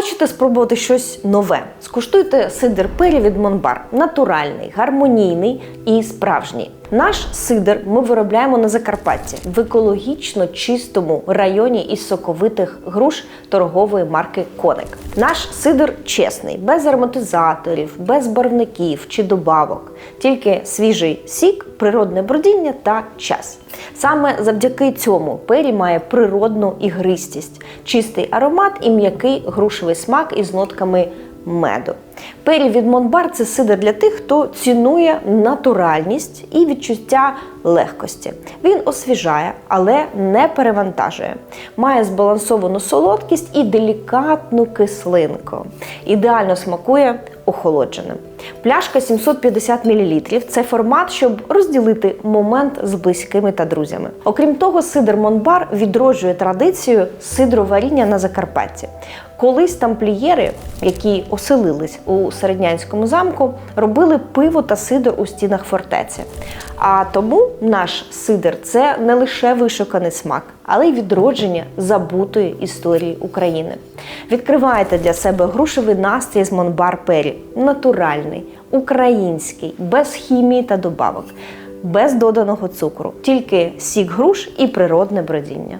Хочете спробувати щось нове? Скуштуйте сидр пері від Монбар. Натуральний, гармонійний і справжній. Наш сидр ми виробляємо на Закарпатті в екологічно чистому районі із соковитих груш торгової марки Коник. Наш сидр чесний, без ароматизаторів, без барвників чи добавок, тільки свіжий сік, природне бродіння та час. Саме завдяки цьому пері має природну ігристість, чистий аромат і м'який грушевий смак із нотками меду. Пері від Монбар це сидр для тих, хто цінує натуральність і відчуття легкості. Він освіжає, але не перевантажує. Має збалансовану солодкість і делікатну кислинку. Ідеально смакує охолодженим. Пляшка 750 мл – це формат, щоб розділити момент з близькими та друзями. Окрім того, сидр Монбар відроджує традицію сидроваріння на Закарпатті. Колись тамплієри, які оселились у середнянському замку, робили пиво та сидр у стінах фортеці. А тому наш сидр це не лише вишуканий смак, але й відродження забутої історії України. Відкривайте для себе грушевий настрій з Монбар Пері. Натуральний, український, без хімії та добавок, без доданого цукру, тільки сік груш і природне бродіння.